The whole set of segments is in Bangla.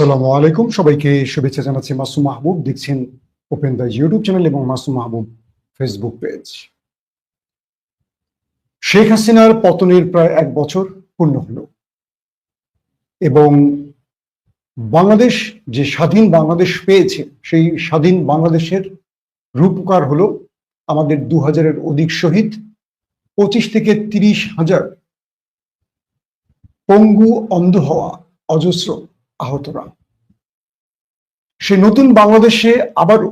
আসসালামু আলাইকুম। সবাইকে শুভেচ্ছা জানাচ্ছি মাসুম মাহবুব। দেখছেন ওপেন দ্য ইউটিউব চ্যানেল এবং মাসুম মাহবুব ফেসবুক পেজ শেখ হাসিনার পতনের প্রায় এক বছর পূর্ণ হল এবং বাংলাদেশ যে স্বাধীন বাংলাদেশ পেয়েছে, সেই স্বাধীন বাংলাদেশের রূপকার হলো আমাদের দু হাজারের অধিক শহীদ, পঁচিশ থেকে তিরিশ হাজার পঙ্গু অন্ধ হওয়া অজস্র আহতরা। সে নতুন বাংলাদেশে আবারও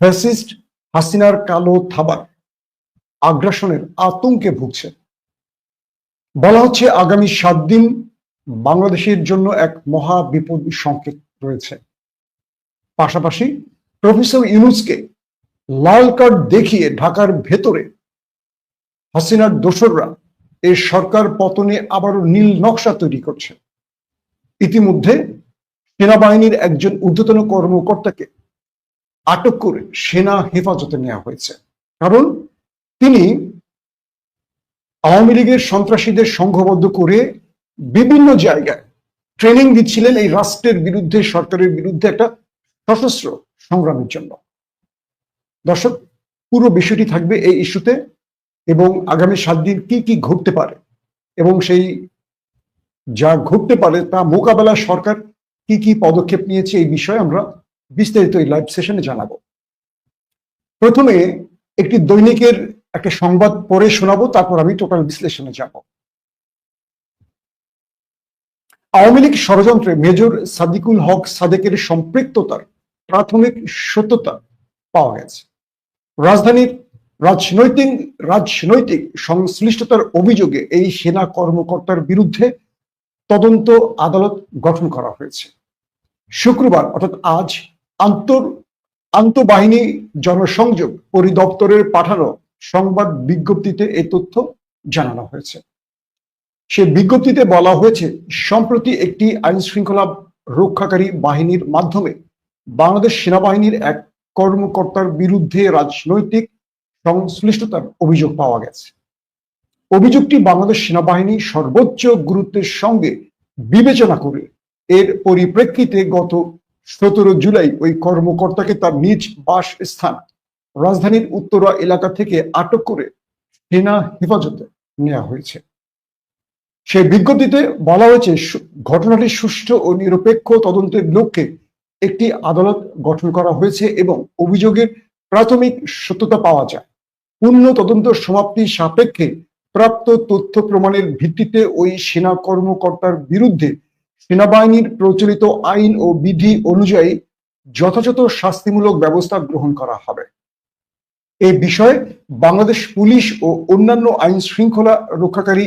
ফ্যাসিস্ট হাসিনার কালো থাবার আগ্রাসনের আতঙ্কে ভুগছে। বলা হচ্ছে আগামী সাত দিন বাংলাদেশের জন্য এক মহা বিপদ সংকেত রয়েছে। পাশাপাশি প্রফেসর ইউনুসকে লাল কার্ড দেখিয়ে ঢাকার ভেতরে হাসিনার দোসররা এই সরকার পতনে আবারও নীল নকশা তৈরি করছে। ইতিমধ্যে সেনাবাহিনীর একজন ঊর্ধ্বতন কর্মকর্তাকে আটক করে সেনা হেফাজতে নেওয়া হয়েছে। কারণ তিনি আওয়ামী লীগের সন্ত্রাসীদের সংঘবদ্ধ করে বিভিন্ন জায়গায় ট্রেনিং দিচ্ছিলেন এই রাষ্ট্রের বিরুদ্ধে, সরকারের বিরুদ্ধে একটা সশস্ত্র সংগ্রামের জন্য। দর্শক, পুরো বিষয়টি থাকবে এই ইস্যুতে এবং আগামী সাত দিন কি কি ঘটতে পারে এবং সেই যা ঘটতে পারে তা মোকাবেলা সরকার কি কি পদক্ষেপ নিয়েছে এই বিষয়ে আমরা বিস্তারিত এই লাইভ সেশনে জানাব। প্রথমে একটি দৈনিকের একটা সংবাদ পড়ে শোনাবো, তারপর আমি টোটাল বিশ্লেষণে যাব। আওয়ামী লীগ ষড়যন্ত্রে মেজর সাদিকুল হক সাদেকের সম্পৃক্ততার প্রাথমিক সত্যতা পাওয়া গেছে। রাজধানীর রাজনৈতিক রাজনৈতিক সংশ্লিষ্টতার অভিযোগে এই সেনা কর্মকর্তার বিরুদ্ধে তদন্ত আদালত গঠন করা হয়েছে। শুক্রবার, অর্থাৎ আজ, আন্তর, আন্তঃবাহিনী জনসংযোগ পরিদপ্তরের পাঠানো সংবাদ বিজ্ঞপ্তিতে এই তথ্য জানানো হয়েছে। সে বিজ্ঞপ্তিতে বলা হয়েছে, সম্প্রতি একটি আইন শৃঙ্খলা রক্ষাকারী বাহিনীর মাধ্যমে বাংলাদেশ সেনাবাহিনীর এক কর্মকর্তার বিরুদ্ধে রাজনৈতিক সংশ্লিষ্টতার অভিযোগ পাওয়া গেছে। অভিযোগটি বাংলাদেশ সেনাবাহিনী সর্বোচ্চ গুরুত্বের সঙ্গে বিবেচনা করে। এর পরিপ্রেক্ষিতে গত সতেরো জুলাই ওই কর্মকর্তাকে তার নিজ বাসস্থান রাজধানীর উত্তরা এলাকা থেকে আটক করে সেনা হেফাজতে নেওয়া হয়েছে। সেই বিজ্ঞপ্তিতে বলা হয়েছে ঘটনাটি সুষ্ঠু ও নিরপেক্ষ তদন্তের লক্ষ্যে একটি আদালত গঠন করা হয়েছে এবং অভিযোগের প্রাথমিক সত্যতা পাওয়া যায়। পূর্ণ তদন্ত সমাপ্তি সাপেক্ষে প্রাপ্ত তথ্য প্রমাণের ভিত্তিতে ওই সেনা কর্মকর্তার বিরুদ্ধে সেনাবাহিনীর প্রচলিত আইন ও বিধি অনুযায়ী যথাযথ শাস্তিমূলক ব্যবস্থা গ্রহণ করা হবে। এই বিষয়ে বাংলাদেশ পুলিশ ও অন্যান্য আইন শৃঙ্খলা রক্ষাকারী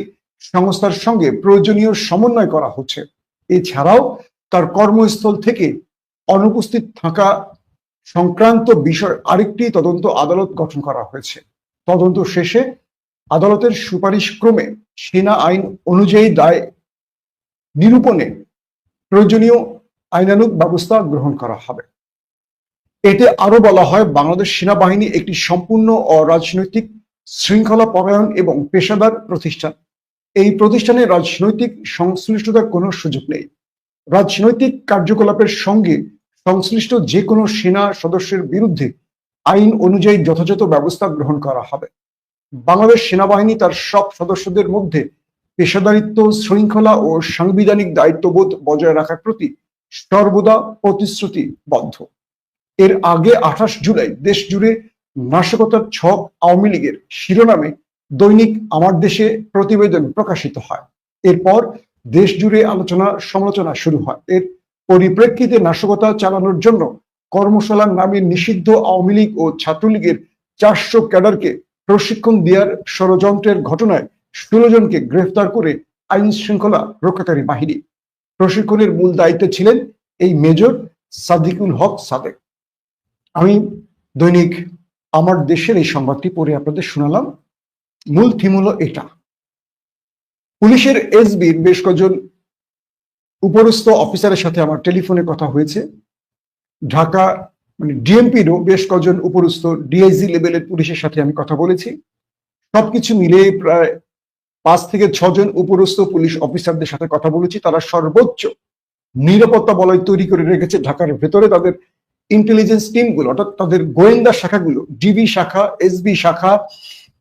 সংস্থার সঙ্গে প্রয়োজনীয় সমন্বয় করা হচ্ছে। এছাড়াও তার কর্মস্থল থেকে অনুপস্থিত থাকা সংক্রান্ত বিষয় আরেকটি তদন্ত আদালত গঠন করা হয়েছে। তদন্ত শেষে আদালতের সুপারিশ ক্রমে সেনা আইন অনুযায়ী দায় নিরূপণে প্রয়োজনীয় আইনানুগ ব্যবস্থা গ্রহণ করা হবে। এতে আরও বলা হয়, বাংলাদেশ সেনাবাহিনী একটি সম্পূর্ণ অরাজনৈতিক শৃঙ্খলা পরায়ণ এবং পেশাদার প্রতিষ্ঠান। এই প্রতিষ্ঠানে রাজনৈতিক সংশ্লিষ্টতার কোনো সুযোগ নেই। রাজনৈতিক কার্যকলাপের সঙ্গে সংশ্লিষ্ট যে কোনো সেনা সদস্যের বিরুদ্ধে আইন অনুযায়ী যথাযথ ব্যবস্থা গ্রহণ করা হবে। বাংলাদেশ সেনাবাহিনী তার সব সদস্যদের মধ্যে পেশাদারিত্ব, শৃঙ্খলা ও সাংবিধানিক দায়িত্ববোধ বজায় রাখার প্রতি সর্বদা প্রতিশ্রুতিবদ্ধ। এর আগে আঠাশ জুলাই দেশ জুড়ে নাশকতার ছক আওয়ামী লীগের শিরোনামে দৈনিক আমার দেশে প্রতিবেদন প্রকাশিত হয়। এরপর দেশ জুড়ে আলোচনা সমালোচনা শুরু হয়। এর পরিপ্রেক্ষিতে নাশকতা চালানোর জন্য কর্মশালার নামে নিষিদ্ধ আওয়ামী লীগ ও ছাত্রলীগের চারশো ক্যাডারকে প্রশিক্ষণ দেওয়ার ষড়যন্ত্রের ঘটনায় ষোলো জনকে গ্রেফতার করে আইন শৃঙ্খলা রক্ষাকারী বাহিনী। প্রশিক্ষণের মূল দায়িত্বে ছিলেন এই মেজর সাদিকুল হক সাদেক। আমি দৈনিক আমার দেশের এই সংবাদটি পড়ে আপনাদের শোনালাম। মূল থিম হলো এটা। পুলিশের এসবির বেশ কজন উপরস্থ অফিসারের সাথে আমার টেলিফোনে কথা হয়েছে। ঢাকা মানে ডিএমপিরও বেশ কজন উপরস্থ ডিআইজি লেভেলের পুলিশের সাথে আমি কথা বলেছি। সবকিছু মিলে প্রায় পাঁচ থেকে ছজন উপরস্থ পুলিশ অফিসারদের সাথে কথা বলেছি। তারা সর্বোচ্চ নিরাপত্তা বলয় তৈরি করে রেখেছে ঢাকার ভেতরে। তাদের ইন্টেলিজেন্স টিমগুলো অর্থাৎ তাদের গোয়েন্দা শাখাগুলো ডিবি শাখা এসবি শাখা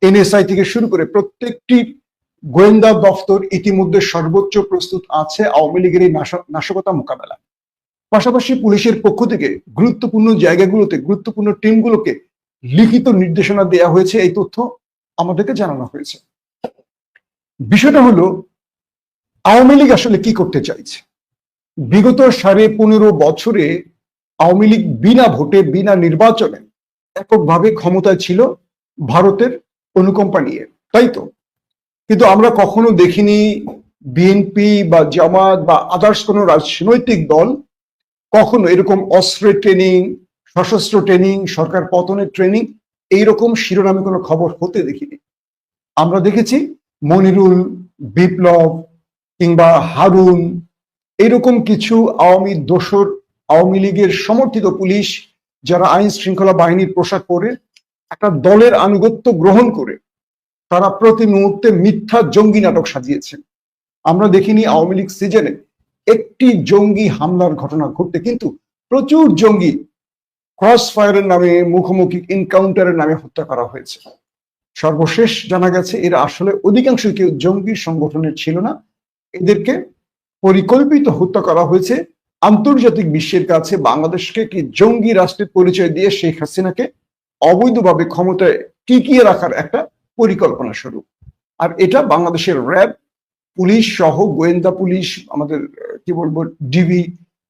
এনএসআই থেকে শুরু করে প্রত্যেকটি গোয়েন্দা দফতর ইতিমধ্যে সর্বোচ্চ প্রস্তুত আছে। আওয়ামী লীগের এই নাশকতা মোকাবেলা পাশাপাশি পুলিশের পক্ষ থেকে গুরুত্বপূর্ণ জায়গাগুলোতে, গুরুত্বপূর্ণ টিমগুলোকে লিখিত নির্দেশনা দেওয়া হয়েছে। এই তথ্য আমাদেরকে জানানো হয়েছে। বিষয়টা হলো, আওয়ামী লীগ আসলে কি করতে চাইছে? বিগত সাড়ে পনেরো বছরে আওয়ামী লীগ বিনা ভোটে, বিনা নির্বাচনে এককভাবে ক্ষমতায় ছিল ভারতের অনুকম্পা নিয়ে তাই তো? কিন্তু আমরা কখনো দেখিনি বিএনপি বা জামাত বা আদার্স কোনো রাজনৈতিক দল কখনো এরকম অস্ত্রের ট্রেনিং সশস্ত্র ট্রেনিং সরকার পতনের ট্রেনিং এইরকম শিরোনামে কোনো খবর হতে দেখিনি। আমরা দেখেছি মনিরুল, বিপ্লব কিংবা হারুন, এরকম কিছু আওয়ামী দোসর আওয়ামী লীগের সমর্থিত পুলিশ যারা আইন শৃঙ্খলা বাহিনীর পোশাক পরে একটা দলের আনুগত্য গ্রহণ করে, তারা প্রতি মুহূর্তে মিথ্যা জঙ্গি নাটক সাজিয়েছেন আমরা দেখিনি আওয়ামী লীগ সিজনে একটি জঙ্গি হামলার ঘটনা ঘটতে কিন্তু প্রচুর জঙ্গি ক্রস ফায়ারের নামে, মুখোমুখি এনকাউন্টারের নামে হত্যা করা হয়েছে। সর্বশেষ জানা গেছে, এরা আসলে অধিকাংশ কেউ জঙ্গি সংগঠনের ছিল না। এদেরকে পরিকল্পিত হত্যা করা হয়েছে। আন্তর্জাতিক বিশ্বের কাছে বাংলাদেশকে কি জঙ্গি রাষ্ট্রের পরিচয় দিয়ে শেখ হাসিনাকে অবৈধভাবে ক্ষমতায় টিকিয়ে রাখার একটা পরিকল্পনা স্বরূপ আর এটা বাংলাদেশের র্যাব পুলিশ সহ গোয়েন্দা পুলিশ, আমাদের কি বলব ডিবি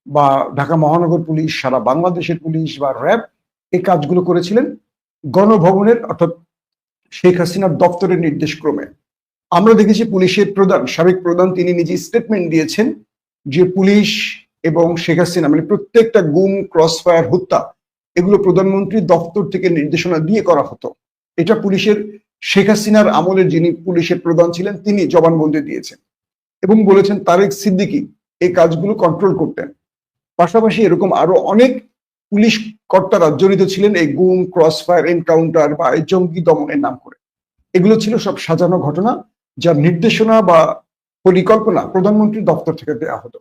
বা ঢাকা মহানগর পুলিশ, সারা বাংলাদেশের পুলিশ বা র্যাব এই কাজগুলো করেছিলেন গণভবনের, অর্থাৎ শেখ হাসিনার দপ্তরের নির্দেশ ক্রমে আমরা দেখেছি পুলিশের প্রধান, সাবেক প্রধান, তিনি নিজে স্টেটমেন্ট দিয়েছেন যে পুলিশ এবং শেখ হাসিনা মানে প্রত্যেকটা গুম ক্রস ফায়ার হত্যা, এগুলো প্রধানমন্ত্রী দপ্তর থেকে নির্দেশনা দিয়ে করা হতো। এটা পুলিশের শেখ হাসিনার আমলে যিনি পুলিশের প্রধান ছিলেন, তিনি জবানবন্দি দিয়েছেন এবং বলেছেন তারেক সিদ্দিকী এই কাজগুলো কন্ট্রোল করতেন। পাশাপাশি এরকম আরও অনেক পুলিশ কর্তারা জড়িত ছিলেন এই গুম ক্রস ফায়ার এনকাউন্টার বা এই জঙ্গি দমনের নাম করে। এগুলো ছিল সব সাজানো ঘটনা যার নির্দেশনা বা পরিকল্পনা প্রধানমন্ত্রীর দপ্তর থেকে দেওয়া হতো।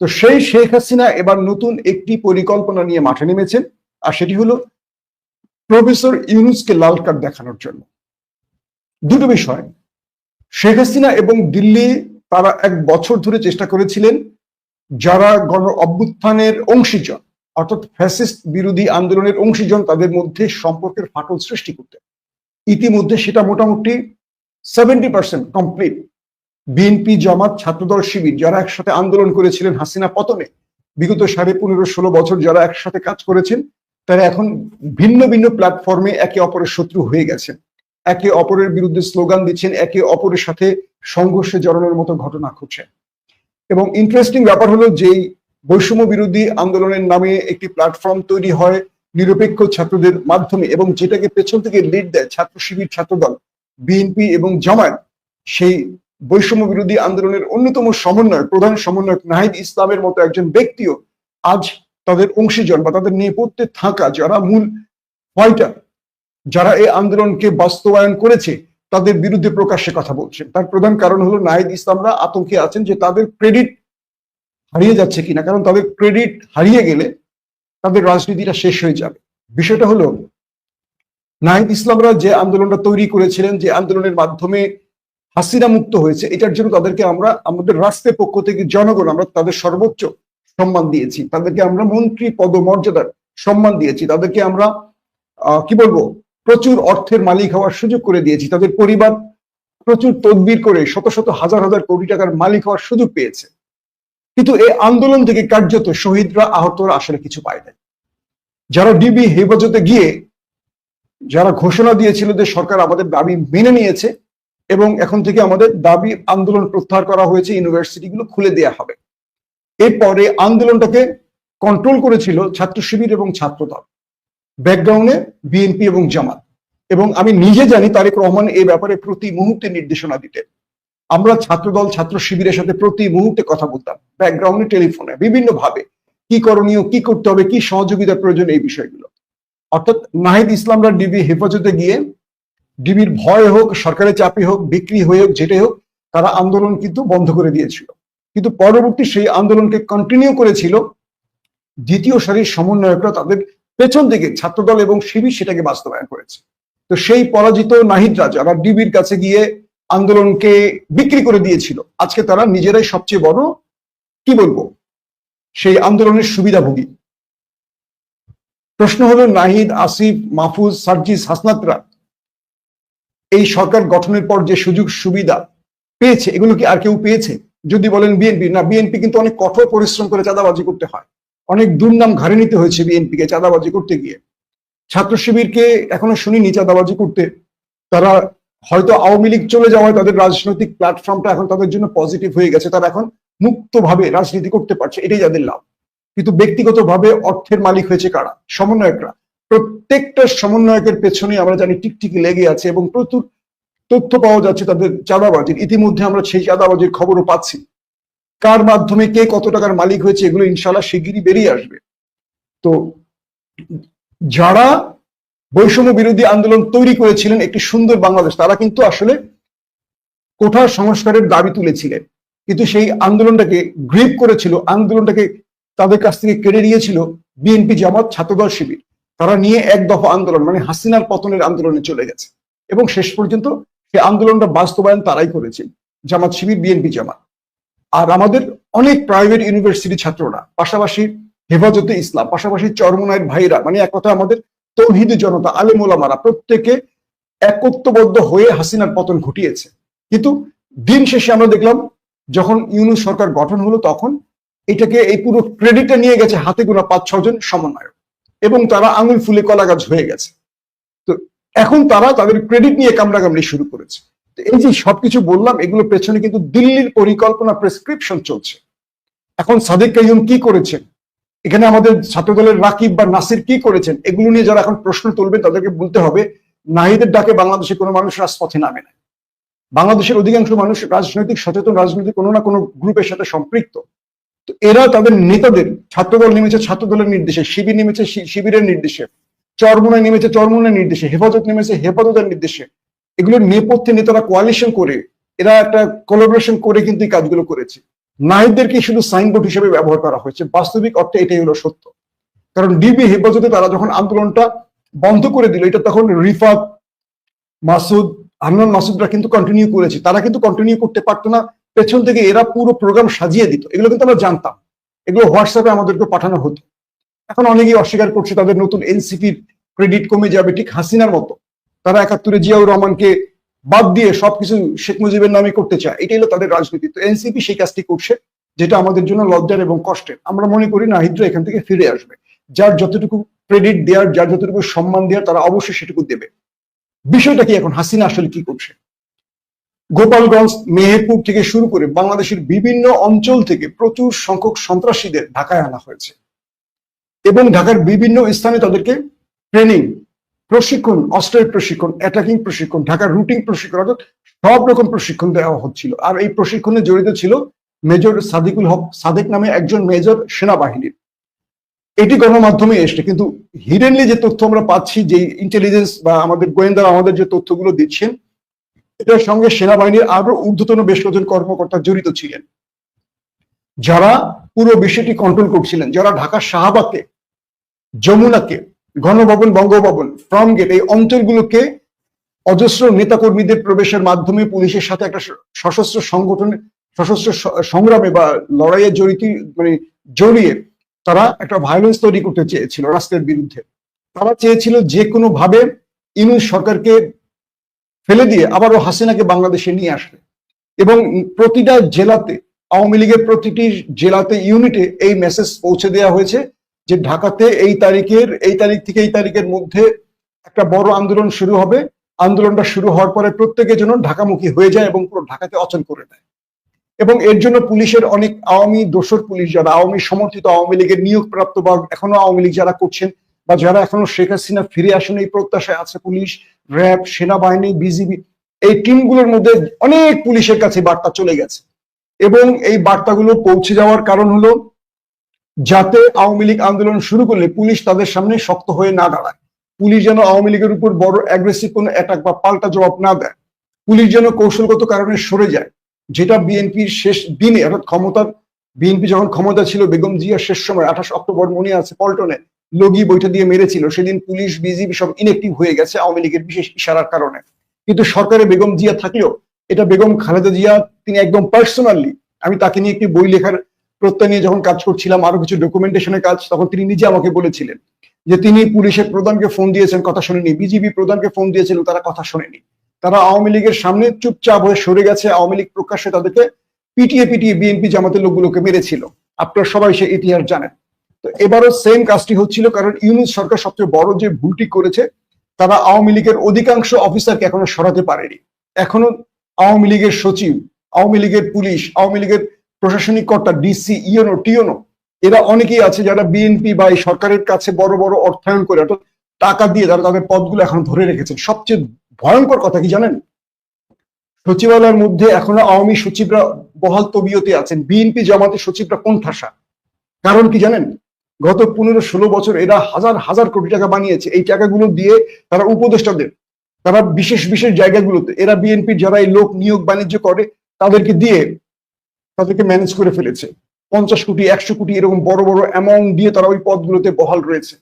তো সেই শেখ হাসিনা এবার নতুন একটি পরিকল্পনা নিয়ে মাঠে নেমেছেন, আর সেটি হলো প্রফেসর ইউনুসকে লাল কার্ড দেখানোর জন্য। দুটো বিষয়। শেখ হাসিনা এবং দিল্লি তারা এক বছর ধরে চেষ্টা করেছিলেন যারা গণ অভ্যুত্থানের অংশীজন, অর্থাৎ ফ্যাসিস্ট বিরোধী আন্দোলনের অংশীজন, তাদের মধ্যে সম্পর্কের ফাটল সৃষ্টি করতে। ইতিমধ্যে সেটা মোটামুটি seventy percent complete BNP Jamaat, Chhatradal, Shibir, যারা একসাথে আন্দোলন করেছিলেন হাসিনা পতনে, বিগত সাড়ে পনেরো ষোলো বছর যারা একসাথে কাজ করেছেন, তারা এখন ভিন্ন ভিন্ন প্ল্যাটফর্মে একে অপরের শত্রু হয়ে গেছেন। একে অপরের বিরুদ্ধে স্লোগান দিচ্ছেন, একে অপরের সাথে সংঘর্ষে জড়ানোর মতো ঘটনা ঘটছে। এবং ইন্টারেস্টিং ব্যাপার হলো যেই বৈষম্য বিরোধী আন্দোলনের নামে একটি প্ল্যাটফর্ম তৈরি হয় নিরপেক্ষ ছাত্রদের মাধ্যমে এবং যেটাকে পেছন থেকে লিড দেয় ছাত্র শিবির ছাত্রদল বিএনপি এবং জামায়াত, সেই বৈষম্য বিরোধী আন্দোলনের অন্যতম সমন্বয় প্রধান সমন্বয়ক নাহিদ ইসলামের মতো একজন ব্যক্তিও আজ তাদের অংশীজন বা তাদের নেপথ্যে থাকা যারা মূল ফাইটার যারা এই আন্দোলনকে বাস্তবায়ন করেছে, তাদের বিরুদ্ধে প্রকাশ্যে কথা বলছে। তার প্রধান কারণ হলো নাহিদ ইসলামরা আতঙ্কে আছেন যে তাদের ক্রেডিট হারিয়ে যাচ্ছে কিনা, কারণ তাদের ক্রেডিট হারিয়ে গেলে তাদের রাজনীতিটা শেষ হয়ে যাবে। বিষয়টা হলো, নাহিদ ইসলামরা যে আন্দোলনটা তৈরি করেছিলেন, যে আন্দোলনের মাধ্যমে হাসিনা মুক্ত হয়েছে, এটার জন্য তাদেরকে আমরা, আমাদের রাষ্ট্রের পক্ষ থেকে জনগণ, আমরা তাদের সর্বোচ্চ সম্মান দিয়েছি। তাদেরকে আমরা মন্ত্রী পদমর্যাদার সম্মান দিয়েছি। তাদেরকে আমরা কি বলব? প্রচুর অর্থের মালিক হওয়ার সুযোগ করে দিয়েছি। তাদের পরিবার প্রচুর তদবির করে শত শত হাজার হাজার কোটি টাকার মালিক হওয়ার সুযোগ পেয়েছে। কিন্তু এই আন্দোলন থেকে কার্যত শহীদরা আহতরা আসলে কিছু পায় নাই। যারা ডিবি হেফাজতে গিয়ে যারা ঘোষণা দিয়েছিল যে সরকার আমাদের দাবি মেনে নিয়েছে এবং এখন থেকে আমাদের দাবি আন্দোলন প্রত্যাহার করা হয়েছে, ইউনিভার্সিটিগুলো খুলে দেওয়া হবে। এরপরে আন্দোলনটাকে কন্ট্রোল করেছিল ছাত্র শিবির এবং ছাত্রদল। ব্যাকগ্রাউন্ডে বিএনপি এবং জামাত। এবং আমি নিজে জানি তারেক রহমান এই ব্যাপারে প্রতি মুহূর্তে নির্দেশনা দিতেন। আমরা ছাত্রদল, ছাত্র শিবিরের সাথে প্রতি মুহূর্তে কথা বলতাম, ব্যাকগ্রাউন্ডে, টেলিফোনে বিভিন্ন ভাবে কি করণীয়, কি করতে হবে, কি সহযোগিতার প্রয়োজন এই বিষয়গুলো। অর্থাৎ নাহিদ ইসলামরা ডিবি হেফাজতে গিয়ে, ডিবির ভয় হোক, সরকারের চাপে হোক, বিক্রি হয়ে হোক, যেটাই হোক, তারা আন্দোলন কিন্তু বন্ধ করে দিয়েছিল। কিন্তু পরবর্তী সেই আন্দোলনকে কন্টিনিউ করেছিল, দ্বিতীয় সারির সমন্বয়করা তাদের পেছন দিকে ছাত্রদল এবং শিবির সেটাকে বাস্তবায়ন করেছে। তো সেই পরাজিত নাহিদরা যারা ডিবির কাছে গিয়ে আন্দোলনকে বিক্রি করে দিয়েছিল। আজকে তারা নিজেরাই সবচেয়ে বড়, কি বলব, সেই আন্দোলনের সুবিধাভোগী। প্রশ্ন হলো, নাহিদ, আসিফ, মাহফুজ, সার্জিস, হাসনাতরা এই সরকার গঠনের পর যে সুযোগ, সুবিধা পেয়েছে, এগুলো কি আর কেউ পেয়েছে? যদি বলেন বিএনপি, না, বিএনপি কিন্তু অনেক কঠোর পরিশ্রম করে চাঁদাবাজি করতে হয়। অনেক দুর্নাম ঘাড়ে নিতে হয়েছে বিএনপিকে চাঁদাবাজি করতে গিয়ে। ছাত্র শিবিরকে এখনও শুনিনি চাঁদাবাজি করতে। তারা হয়তো আওয়ামী লীগ চলে যাওয়ায় তাদের রাজনৈতিক প্ল্যাটফর্মটা এখন তাদের জন্য পজিটিভ হয়ে গেছে। তারা এখন মুক্তভাবে রাজনীতি করতে পারছে, এটাই যাদের লাভ। কিন্তু ব্যক্তিগতভাবে অর্থের মালিক হয়েছে কারা? সমন্বয়করা। প্রত্যেকটা সমন্বয়কের পেছনে আমরা জানি টিকটিকি লেগে আছে এবং প্রচুর তথ্য পাওয়া যাচ্ছে তাদের চাঁদাবাজির। ইতিমধ্যে আমরা সেই চাঁদাবাজির খবরও পাচ্ছি। কার মাধ্যমে কে কত টাকার মালিক হয়েছে এগুলো ইনশাল্লাহ শিগগিরই বেরিয়ে আসবে। তো যারা বৈষম্য বিরোধী আন্দোলন তৈরি করেছিলেন একটি সুন্দর বাংলাদেশ, তারা কিন্তু আসলে কোঠা সংস্কারের দাবি তুলেছিলেন। কিন্তু সেই আন্দোলনটাকে গ্রিপ করেছিল, আন্দোলনটাকে তাদের কাছ থেকে কেড়ে নিয়েছিল বিএনপি জামাত ছাত্রদল শিবির। তারা নিয়ে এক দফা আন্দোলন মানে হাসিনার পতনের আন্দোলনে চলে গেছে। এবং শেষ পর্যন্ত সেই আন্দোলনটা বাস্তবায়ন তারাই করেছে, জামাত শিবির, বিএনপি জামাত। আর আমাদের অনেক প্রাইভেট ইউনিভার্সিটি ছাত্ররা, পাশাপাশি হেফাজতে ইসলাম, পাশাপাশি চরমনায়ের ভাইরা মানে এক কথা আমাদের তৌহিদ জনতা, আলেমোলামারা, প্রত্যেকে একত্ববদ্ধ হয়ে হাসিনার পতন ঘটিয়েছে। কিন্তু দিন শেষে আমরা দেখলাম, যখন ইউনুস সরকার গঠন হলো তখন এটাকে এই পুরো ক্রেডিটটা নিয়ে গেছে হাতে গোনা পাঁচ ছজন সমন্বয়ক এবং তারা আঙুল ফুলে কলা গাছ হয়ে গেছে। তো এখন তারা তাদের ক্রেডিট নিয়ে কামড়াকামড়ি শুরু করেছে। এই যে সবকিছু বললাম, এগুলো পেছনে কিন্তু দিল্লির পরিকল্পনা প্রেসক্রিপশন চলছে। এখন সাদেক কাইম কি করেছেন? এখানে আমাদের ছাত্রদলের রাকিব বা নাসির কি করেছেন? এগুলো নিয়ে যারা এখন প্রশ্ন তুলবেন, তাদেরকে বলতে হবে, নাহিদের ডাকে বাংলাদেশে কোনো মানুষ রাজপথে নামে না। বাংলাদেশের অধিকাংশ মানুষ রাজনৈতিক, সচেতন রাজনৈতিক কোনো না কোনো গ্রুপের সাথে সম্পৃক্ত। তো এরা তাদের নেতাদের, ছাত্রদল নেমেছে ছাত্রদলের নির্দেশে, শিবির নেমেছে শিবিরের নির্দেশে, চরমুনায় নেমেছে চরমুনায় নির্দেশে, হেফাজত নেমেছে হেফাজতের নির্দেশে। এগুলোর নেপথ্যে নেতারা কোয়ালিশন করে, এরা একটা কোলাবোরেশন করে কিন্তু এই কাজগুলো করেছে। নাহিদদেরকে শুধু সাইনবোর্ড হিসেবে ব্যবহার করা হয়েছে। বাস্তবিক অর্থে এটাই হলো সত্য। কারণ ডিবি হেফাজতে তারা যখন আন্দোলনটা বন্ধ করে দিল, এটা তখন রিফাত, মাসুদ, হান্নান মাসুদরা কিন্তু কন্টিনিউ করেছে। তারা কিন্তু কন্টিনিউ করতে পারতো না। পেছন থেকে এরা পুরো প্রোগ্রাম সাজিয়ে দিত। এগুলো কিন্তু আমরা জানতাম। এগুলো হোয়াটসঅ্যাপে আমাদেরকে পাঠানো হতো। এখন অনেকেই অস্বীকার করছে তাদের নতুন এনসিপির ক্রেডিট কমে যাবে। ঠিক হাসিনার মতো। তারা একাত্তরে জিয়াউর রহমানকে বাদ দিয়ে সবকিছু শেখ মুজিবের নামে করতে চায়, এটাই হলো তাদের রাজনীতি। তো এনসিপি সেই কাজটি করছে, যেটা আমাদের জন্য লজ্জার এবং কষ্টের। আমরা মনে করি না হিদ্রা এখান থেকে ফিরে আসবে। যার যতটুকু ক্রেডিট দেওয়ার যার যতটুকু সম্মান দেওয়ার তারা অবশ্যই সেটুকু দেবে। বিষয়টা কি এখন? হাসিনা আসলে কি করছে? গোপালগঞ্জ, মেহেরপুর থেকে শুরু করে বাংলাদেশের বিভিন্ন অঞ্চল থেকে প্রচুর সংখ্যক সন্ত্রাসীদের ঢাকায় আনা হয়েছে। এবং ঢাকার বিভিন্ন স্থানে তাদেরকে ট্রেনিং প্রশিক্ষণ, অস্ত্রের প্রশিক্ষণ অ্যাটাকিং প্রশিক্ষণ, ঢাকার রুটিং প্রশিক্ষণ, অর্থাৎ সব রকম প্রশিক্ষণ দেওয়া হচ্ছিল। আর এই প্রশিক্ষণে জড়িত ছিল মেজর সাদিকুল হক সাদেক নামে একজন মেজর সেনাবাহিনীর। এটি গণমাধ্যমে এসছে, কিন্তু হিডেনলি যে তথ্য আমরা পাচ্ছি যে ইন্টেলিজেন্স বা আমাদের গোয়েন্দারা আমাদের যে তথ্যগুলো দিচ্ছেন, এটার সঙ্গে সেনাবাহিনীর আরও ঊর্ধ্বতন বেশ কজন কর্মকর্তা জড়িত ছিলেন। যারা পুরো বিষয়টি কন্ট্রোল করছিলেন, যারা ঢাকার শাহবাগকে যমুনাকে গণভবন বঙ্গভবন ফ্রম গেট এই অঞ্চলগুলোকে অজস্র নেতাকর্মীদের প্রবেশের মাধ্যমে পুলিশের সাথে একটা সশস্ত্র সংগঠনে, সশস্ত্র সংগ্রামে বা লড়াইয়ে জড়িত মানে জড়িয়ে তারা একটা ভায়োলেন্স তৈরি করতে চেয়েছিল রাষ্ট্রের বিরুদ্ধে। তারা চেয়েছিল যে কোনো ভাবে ইউনুস সরকারকে ফেলে দিয়ে আবারও হাসিনাকে বাংলাদেশে নিয়ে আসবে এবং প্রতিটা জেলাতে, আওয়ামী লীগের প্রতিটি জেলাতে ইউনিটে এই মেসেজ পৌঁছে দেওয়া হয়েছে। যে ঢাকাতে এই তারিখের, এই তারিখ থেকে এই তারিখের মধ্যে একটা বড় আন্দোলন শুরু হবে। আন্দোলনটা শুরু হওয়ার পরে প্রত্যেকে যেন ঢাকামুখী হয়ে যায় এবং পুরো ঢাকাতে অচল করে দেয়। এবং এর জন্য পুলিশের অনেক আওয়ামী দোসর পুলিশ যারা, আওয়ামী সমর্থিত আওয়ামী লীগের নিয়োগপ্রাপ্ত বা এখনও আওয়ামী লীগ যারা করছেন বা যারা এখনও শেখ হাসিনা ফিরে আসেন এই প্রত্যাশায় আছে পুলিশ, র্যাব, সেনাবাহিনী, বিজিবি, এই টিমগুলোর মধ্যে অনেক পুলিশের কাছে বার্তা চলে গেছে। এবং এই বার্তাগুলো পৌঁছে যাওয়ার কারণ হলো যাতে আওয়ামী লীগ আন্দোলন শুরু করলে পুলিশ তাদের সামনে শক্ত হয়ে না দাঁড়ায়। পুলিশ যেন আওয়ামী লীগের উপর বড় অ্যাগ্রেসিভ কোনো অ্যাটাক বা পাল্টা জবাব না দেয়। পুলিশ যেন কৌশলগত কারণে সরে যায়। যেটা বিএনপির শেষ দিনে, অর্থাৎ ক্ষমতার, বিএনপি যখন ক্ষমতা ছিল, বেগম জিয়ার শেষ সময়, আঠাশ অক্টোবর মনে আছে, পল্টনে লগি বইটা দিয়ে মেরেছিল। সেদিন পুলিশ, বিজিবি সব ইনএক্টিভ হয়ে গেছে আওয়ামী লীগের বিশেষ ইশারার কারণে। কিন্তু সরকারে বেগম জিয়া থাকলেও, এটা বেগম খালেদা জিয়া, তিনি একদম পার্সোনালি আমি তাকে নিয়ে একটি বই লেখার প্রত্যয় নিয়ে যখন কাজ করছিলাম, আরও কিছু ডকুমেন্টেশনের কাজ, তখন তিনি নিজে আমাকে বলেছিলেন যে তিনি পুলিশের প্রধানকে ফোন দিয়েছেন, কথা শোনেনি বিজিবি প্রধানকে ফোন দিয়েছিলেন তারা কথা শোনেনি। তারা আওয়ামী লীগের সামনে চুপচাপ হয়ে সরে গেছে। আওয়ামী লীগ প্রকাশ্যে তাদেরকে পিটিয়ে পিটিয়ে বিএনপি জামাতের লোকগুলোকে মেরেছিল। আপনারা সবাই সে ইতিহাস জানেন। তো এবারও সেম কাজটি হচ্ছিল, কারণ ইউনুস সরকার সবচেয়ে বড় যে ভুলটি করেছে, তারা আওয়ামী লীগের অধিকাংশ অফিসারকে এখনও সরাতে পারেনি। এখনও আওয়ামী লীগের সচিব, আওয়ামী লীগের পুলিশ, আওয়ামী লীগের প্রশাসনিক কর্তা ডিসি ইয়নো টিওনো এরা অনেকেই আছে যারা বিএনপি বা এই সরকারের কাছে বড় বড় অর্থায়ন করে অর্থাৎ টাকা দিয়ে তারা তাদের পদগুলো এখন ধরে রেখেছেন। সবচেয়ে ভয়ঙ্কর কথা কি জানেন? সচিবালয়ের মধ্যে এখনও আওয়ামী সচিবরা বহাল তবিয়তে আছেন। বিএনপি জামাতের সচিবরা কোন ঠাসা কারণ কি জানেন? গত পনেরো ষোলো বছর এরা হাজার হাজার কোটি টাকা বানিয়েছে। এই টাকাগুলো দিয়ে তারা উপদেষ্টাদের, তারা বিশেষ বিশেষ জায়গাগুলোতে, এরা বিএনপির যারা এই লোক নিয়োগ বাণিজ্য করে, তাদেরকে দিয়ে তাদেরকে ম্যানেজ করে ফেলেছে। পঞ্চাশ কোটি, একশো কোটি এরকম বড় বড় অ্যামাউন্ট দিয়ে তারা ওই পদগুলোতে বহাল রয়েছে।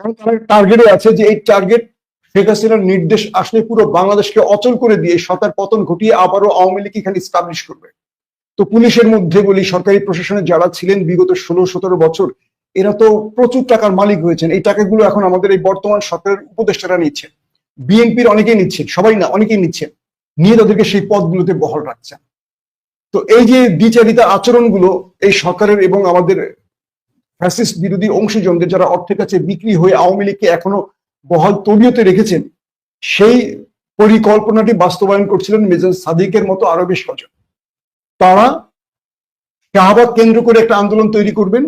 কারণ তারা টার্গেটে আছে যে এই টার্গেট শেখ হাসিনার নির্দেশ আসলে পুরো বাংলাদেশকে অচল করে দিয়ে সরকার পতন ঘটিয়ে আবারও আওয়ামী লীগ এখানে স্টাবলিশ করবে। তো পুলিশের মধ্যে বলি, সরকারি প্রশাসনে যারা ছিলেন বিগত ষোলো, সতেরো বছর, এরা তো প্রচুর টাকার মালিক হয়েছেন। এই টাকাগুলো এখন আমাদের এই বর্তমান সরকারের উপদেষ্টারা নিচ্ছেন বিএনপির অনেকেই নিচ্ছেন সবাই না, অনেকেই নিচ্ছেন নিয়ে তাদেরকে সেই পদগুলোতে বহাল রাখছেন তো এই যে দ্বিচারিতা আচরণগুলো এই সরকারের এবং আমাদের ফ্যাসিস্ট বিরোধী অংশীজনদের যারা অর্থের কাছে বিক্রি হয়ে আওয়ামী লীগকে এখনও বহাল তবিয়তে রেখেছেন, সেই পরিকল্পনাটি বাস্তবায়ন করছিলেন মেজর সাদিকের মতো আরও বেশ কজন। তারা শাহবাগ কেন্দ্র করে একটা আন্দোলন তৈরি করবেন,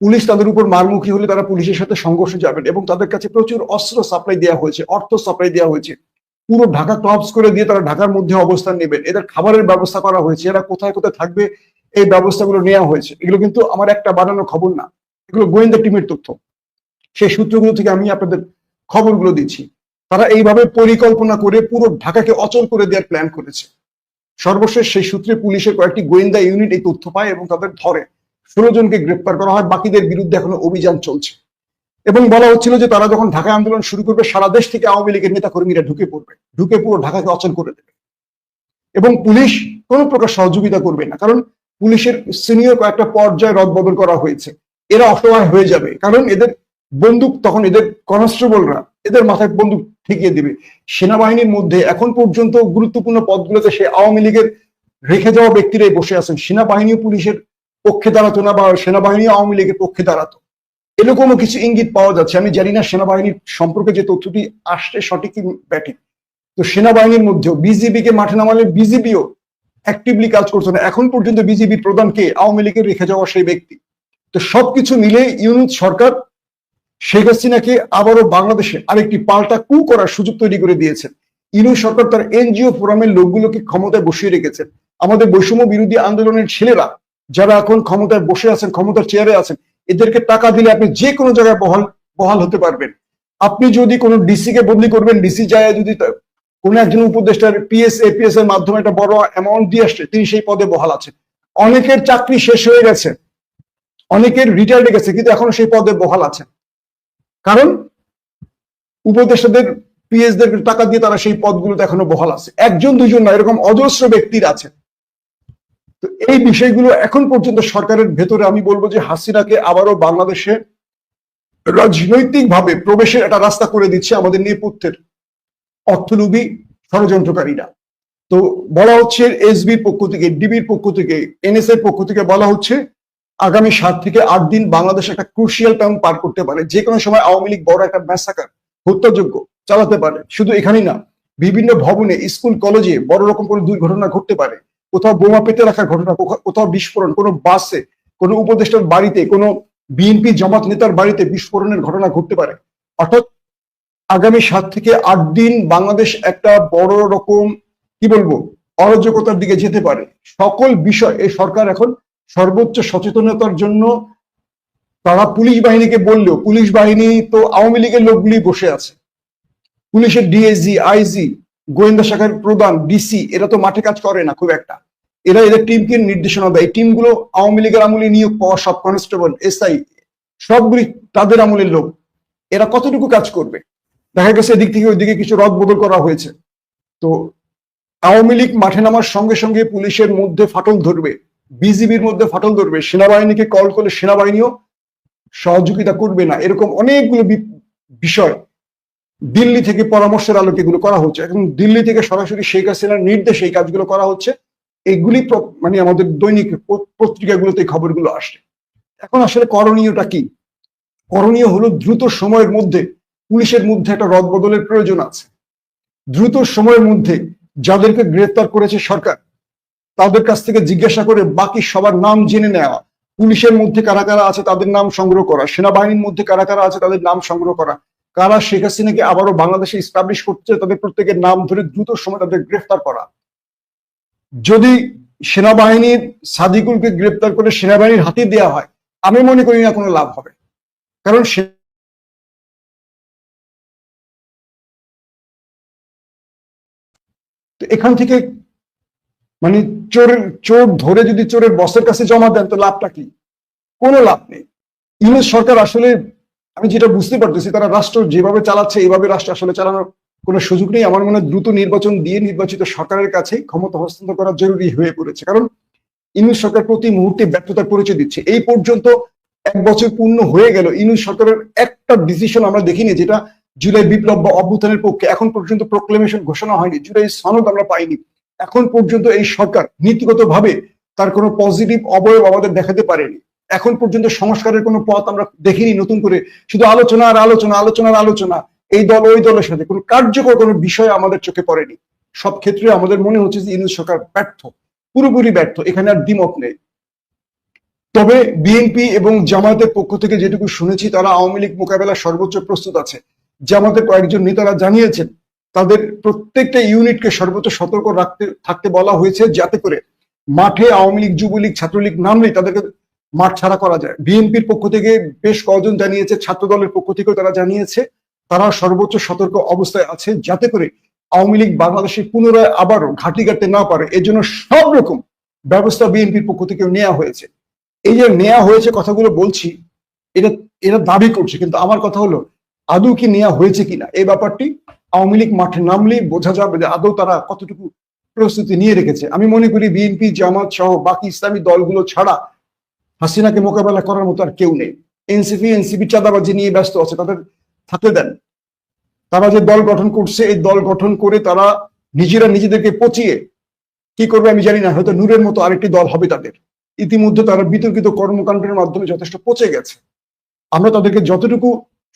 পুলিশ তাদের উপর মারমুখী হলে তারা পুলিশের সাথে সংঘর্ষে যাবেন এবং তাদের কাছে প্রচুর অস্ত্র সাপ্লাই দেওয়া হয়েছে, অর্থ সাপ্লাই দেওয়া হয়েছে। পুরো ঢাকা ক্লাবস করে দিয়ে তারা ঢাকার মধ্যে অবস্থান নেবেন। এদের খাবারের ব্যবস্থা করা হয়েছে, এরা কোথায় কোথায় থাকবে, এই ব্যবস্থাগুলো নেওয়া হয়েছে। এগুলো কিন্তু আমার একটা বানানো খবর না। এগুলো গোয়েন্দা টিমের তথ্য। সেই সূত্রগুলো থেকে আমি আপনাদের খবরগুলো দিচ্ছি। তারা এইভাবে পরিকল্পনা করে পুরো ঢাকাকে অচল করে দেওয়ার প্ল্যান করেছে। সর্বশেষ সেই সূত্রে পুলিশের কয়েকটি গোয়েন্দা ইউনিট এই তথ্য পায় এবং তাদের ধরে। ষোলো জনকে গ্রেপ্তার করা হয়, বাকিদের বিরুদ্ধে এখনও অভিযান চলছে। এবং বলা হচ্ছিল যে তারা যখন ঢাকা আন্দোলন শুরু করবে, সারা দেশ থেকে আওয়ামী লীগের নেতা কর্মীরা ঢুকে পড়বে। ঢুকে পুরো ঢাকাকে অচল করে দেবে। এবং পুলিশ কোনো প্রকার সহযোগিতা করবে না। কারণ পুলিশের সিনিয়র কয়েকটা পর্যায়ে রদবদল করা হয়েছে। এরা অসহায় হয়ে যাবে। কারণ এদের বন্দুক, তখন এদের কনস্টেবলরা এদের মাথায় বন্দুক ঠেকিয়ে দেবে। সেনাবাহিনীর মধ্যে এখন পর্যন্ত গুরুত্বপূর্ণ পদগুলোতে সে আওয়ামী লীগের রেখে যাওয়া ব্যক্তিরাই বসে আছেন। সেনাবাহিনী পুলিশের পক্ষে দাঁড়াতো না বা সেনাবাহিনী আওয়ামী লীগের পক্ষে দাঁড়াতো। এরকমও কিছু ইঙ্গিত পাওয়া যাচ্ছে। আমি জানি না সেনাবাহিনীর সম্পর্কে যে তথ্যটি আসছে সঠিক ব্যাটিক তো সেনাবাহিনীর মধ্যেও বিজিবি কে মাঠে নামালে বিজিবিও অ্যাক্টিভলি কাজ করছে না। এখন পর্যন্ত বিজিবি প্রধানকে আওয়ামী লীগের রেখে যাওয়া সেই ব্যক্তি। তো সবকিছু মিলে ইউনিট সরকার শেখ হাসিনাকে আবারও বাংলাদেশে আরেকটি পাল্টা কু করার সুযোগ তৈরি করে দিয়েছেন ইনু সরকার তার এনজিও ফোরামের লোকগুলোকে ক্ষমতায় বসিয়ে রেখেছেন আমাদের বৈষম্য বিরোধী আন্দোলনের ছেলেরা, যারা এখন ক্ষমতায় বসে আছেন, ক্ষমতার চেয়ারে আছেন এদেরকে টাকা দিলে আপনি যে কোনো জায়গায় বহাল বহাল হতে পারবেন। আপনি যদি কোনো ডিসি কে বদলি করবেন, ডিসি যায় যদি কোন একজন উপদেষ্টার পিএস এপিএস এর মাধ্যমে একটা বড় অ্যামাউন্ট দিয়ে আসছে, তিনি সেই পদে বহাল আছেন। অনেকের চাকরি শেষ হয়ে গেছে। অনেকের রিটায়ার্ড গেছে, কিন্তু এখনও সেই পদে বহাল আছেন। কারণ উপদেষ্টাদের পিএস দের টাকা দিয়ে তারা সেই পদগুলোতে এখনও বহাল আছে। একজন, দুজন না, এরকম অজস্র ব্যক্তির আছে তো এই বিষয়গুলো এখন পর্যন্ত সরকারের ভেতরে আমি বলব যে হাসিনাকে আবারও বাংলাদেশে রাজনৈতিক ভাবে প্রবেশের একটা রাস্তা করে দিচ্ছে আমাদের নেপথ্যের অর্থলোভী ষড়যন্ত্রকারীরা। তো বলা হচ্ছে এসবির পক্ষ থেকে, ডিবির পক্ষ থেকে এনএস এর পক্ষ থেকে বলা হচ্ছে আগামী সাত থেকে আট দিন বাংলাদেশ একটা ক্রুশিয়াল টাইম পার করতে পারে। যে কোনো সময় আওয়ামী লীগ বড় একটা ম্যাসাকার হত্যাযোগ্য চালাতে পারে। শুধু এখানেই না, বিভিন্ন ভবনে, স্কুল, কলেজে বড় রকম কোনো দুর্ঘটনা ঘটতে পারে। কোথাও বোমা পেতে রাখার ঘটনা কোথাও বিস্ফোরণ, কোনো বাসে, কোনো উপদেষ্টার বাড়িতে, কোনো বিএনপি জামাত নেতার বাড়িতে বিস্ফোরণের ঘটনা ঘটতে পারে। অর্থাৎ আগামী সাত থেকে আট দিন বাংলাদেশ একটা বড় রকম, কি বলব, অরাজকতার দিকে যেতে পারে। সকল বিষয়, এই সরকার এখন সর্বোচ্চ সচেতনতার জন্য তারা পুলিশ বাহিনীকে বললেও, পুলিশ বাহিনী তো আওয়ামী লীগের লোকগুলি বসে আছে। পুলিশের ডিএসজি, আইজি গোয়েন্দা শাখার প্রধান ডিসি এরা তো মাঠে কাজ করে না খুব একটা। এরা এদের টিমকে নির্দেশনা দেয়। এই টিমগুলো আওয়ামী লীগের আমলে নিয়োগ পাওয়া সব কনস্টেবল এসআই সবগুলি তাদের আমলের লোক। এরা কতটুকু কাজ করবে? দেখা গেছে এদিক থেকে ওইদিকে কিছু রদ বদল করা হয়েছে। তো আওয়ামী লীগ মাঠে নামার সঙ্গে সঙ্গে পুলিশের মধ্যে ফাটল ধরবে, বিজিবির মধ্যে ফাটল ধরবে, সেনাবাহিনীকে কল করলে সেনাবাহিনীও সহযোগিতা করবে না। এরকম অনেকগুলো বিষয় দিল্লি থেকে পরামর্শের আলোকে এগুলো করা হচ্ছে। এখন দিল্লি থেকে সরাসরি শেখ হাসিনার নির্দেশে এই কাজগুলো করা হচ্ছে। এগুলি মানে আমাদের দৈনিক পত্রিকাগুলোতে খবরগুলো আসে। এখন আসলে করণীয়টা কি? করণীয় হলো দ্রুত সময়ের মধ্যে পুলিশের মধ্যে একটা রদবদলের প্রয়োজন আছে। দ্রুত সময়ের মধ্যে যাদেরকে গ্রেফতার করেছে সরকার, তাদের কাছ থেকে জিজ্ঞাসা করে বাকি সবার নাম জেনে নেওয়া, পুলিশের মধ্যে কারা কারা আছে তাদের নাম সংগ্রহ করা, সেনাবাহিনীর মধ্যে কারা কারা আছে তাদের নাম সংগ্রহ করা কারা শেখ হাসিনাকে আবারও বাংলাদেশে ইস্টাবলিশ করছে, তাদের প্রত্যেকের নাম ধরে দ্রুত সময় তাদের গ্রেফতার করা। যদি সেনাবাহিনীর সাদিকুলকে গ্রেপ্তার করে সেনাবাহিনীর হাতে দেওয়া হয়, আমি মনে করি না কোনো লাভ হবে। কারণ এখান থেকে মানে চোরের চোর ধরে যদি চোরের বসের কাছে জমা দেন, তো লাভটা কি? কোনো লাভ নেই। ইংরেজ সরকার আসলে আমি যেটা বুঝতে পারতেছি, তারা রাষ্ট্র যেভাবে চালাচ্ছে এইভাবে রাষ্ট্র আসলে চালানোর কোনো সুযোগ নেই। আমার মনে দ্রুত নির্বাচন দিয়ে নির্বাচিত সরকারের কাছে ক্ষমতা হস্তান্তর করা জরুরি হয়ে পড়েছে। কারণ ইংরেজ সরকার প্রতি মুহূর্তে ব্যর্থতার পরিচয় দিচ্ছে। এই পর্যন্ত এক বছর পূর্ণ হয়ে গেল। ইংরেজ সরকারের একটা ডিসিশন আমরা দেখিনি, যেটা জুলাই বিপ্লব বা অভ্যুত্থানের পক্ষে এখন পর্যন্ত প্রোক্লেমেশন ঘোষণা হয়নি। জুলাই সনদ আমরা পাইনি। এখন পর্যন্ত এই সরকার নীতিগত ভাবে তার কোনো পজিটিভ অবয়ব আমাদের দেখাতে পারেনি। এখন পর্যন্ত সংস্কারের কোনো পথ আমরা দেখিনি নতুন করে। শুধু আলোচনা আর আলোচনা আলোচনার আলোচনা। এই দল ওই দলের সাথে। কোনো কার্যকর কোনো বিষয় আমাদের চোখে পড়েনি। সব ক্ষেত্রে আমাদের মনে হচ্ছে যে ইউনুস সরকার ব্যর্থ, পুরোপুরি ব্যর্থ। এখানে আর দ্বিমত নেই। তবে বিএনপি এবং জামায়াতের পক্ষ থেকে যেটুকু শুনেছি, তারা আওয়ামী লীগ মোকাবেলার সর্বোচ্চ প্রস্তুত আছে। জামাতের কয়েকজন নেতারা জানিয়েছেন, তাদের প্রত্যেকটা ইউনিটকে সর্বোচ্চ সতর্ক রাখতে, থাকতে বলা হয়েছে যাতে করে মাঠে আওয়ামী লীগ, যুবলীগ, ছাত্রলীগ নামলেই তাদেরকে মাঠ ছাড়া করা যায়। বিএনপির পক্ষ থেকে বেশ কজন জানিয়েছে ছাত্র দলের পক্ষ থেকেও তারা জানিয়েছে, তারা সর্বোচ্চ সতর্ক অবস্থায় আছে যাতে করে আওয়ামী লীগ বাংলাদেশে পুনরায় আবারও ঘাটি কাটতে না পারে। এজন্য সব রকম ব্যবস্থা বিএনপির পক্ষ থেকে নেওয়া হয়েছে। এই যে নেওয়া হয়েছে কথাগুলো বলছি, এটা এটা দাবি করছে, কিন্তু আমার কথা হলো, আদৌ কি নেওয়া হয়েছে কিনা? এই ব্যাপারটি আওয়ামী লীগ মাঠে নামলেই বোঝা যাবে যে আদৌ তারা কতটুকু প্রস্তুতি নিয়ে রেখেছে। আমি মনে করি বিএনপি, জামাত সহ বাকি ইসলামী দলগুলো ছাড়া হাসিনাকে মোকাবেলা করার মতো আর কেউ নেই। এনসিপি এনসিপি চাঁদাবাজি নিয়ে ব্যস্ত আছে, তাদের থাকতে দেন। তারা যে দল গঠন করছে, এই দল গঠন করে তারা নিজেরা নিজেদেরকে পচিয়ে কি করবে আমি জানি না, হয়তো নূরের মতো আরেকটি দল হবে তাদের। ইতিমধ্যে তারা বিতর্কিত কর্মকাণ্ডের মাধ্যমে যথেষ্ট পচে গেছে। আমরা তাদেরকে যতটুকু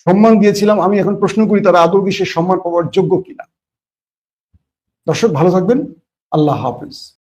সম্মান দিয়েছিলাম, আমি এখন প্রশ্ন করি, তারা আদৌ সে সম্মান পাওয়ার যোগ্য কিনা? দর্শক, ভালো থাকবেন। আল্লাহ হাফিজ।